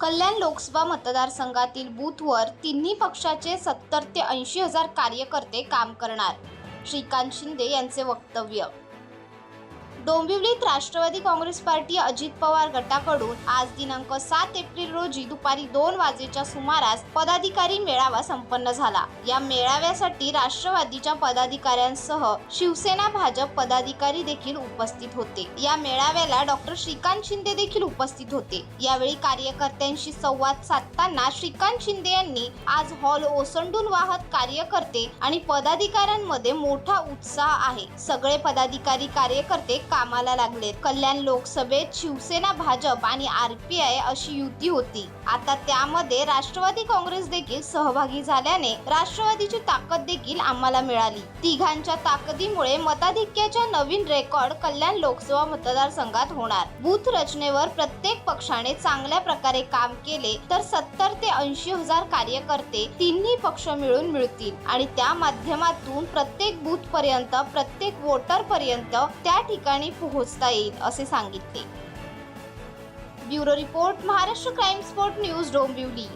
कल्याण लोकसभा मतदारसंघातील बूथवर तिन्ही पक्षाचे सत्तर ते ऐंशी हजार कार्यकर्ते काम करणार. श्रीकांत शिंदे यांचे वक्तव्य. डोंबिवलीत राष्ट्रवादी काँग्रेस पार्टी अजित पवार गटाकडून आज दिनांक सात एप्रिल रोजी दुपारी दोन वाजेच्या सुमारास पदाधिकारी मेळावा संपन्न झाला. या मेळाव्यासाठी राष्ट्रवादीच्या पदाधिकाऱ्यांसह शिवसेना भाजप पदाधिकारी देखील उपस्थित होते. या मेळाव्याला डॉक्टर श्रीकांत शिंदे देखील उपस्थित होते. यावेळी कार्यकर्त्यांशी संवाद साधताना श्रीकांत शिंदे यांनी आज हॉल ओसंडून वाहत कार्यकर्ते आणि पदाधिकाऱ्यांमध्ये मोठा उत्साह आहे. सगळे पदाधिकारी कार्यकर्ते कामाला लागले. कल्याण लोकसभेत शिवसेना भाजप आणि आरपीआय अशी युती होती. आता त्यामध्ये राष्ट्रवादी काँग्रेस देखील सहभागी झाल्याने राष्ट्रवादीची ताकद देखील आम्हाला मिळाली. तिघांच्या ताकदीमुळे मताधिक्याच्या नवीन रेकॉर्ड कल्याण लोकसभा मतदारसंघात होणार. बूथ रचनेवर प्रत्येक पक्षाने चांगल्या प्रकारे काम केले तर सत्तर ते ऐंशी हजार कार्यकर्ते तिन्ही पक्ष मिळून मिळतील. आणि त्या माध्यमातून प्रत्येक बूथ पर्यंत प्रत्येक वोटर पर्यंत त्या ठिकाणी पोहोचता येईल असे सांगितले. Bureau report Maharashtra crime spot news Dombivli.